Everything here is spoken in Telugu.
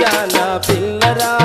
जाना पिल्लरा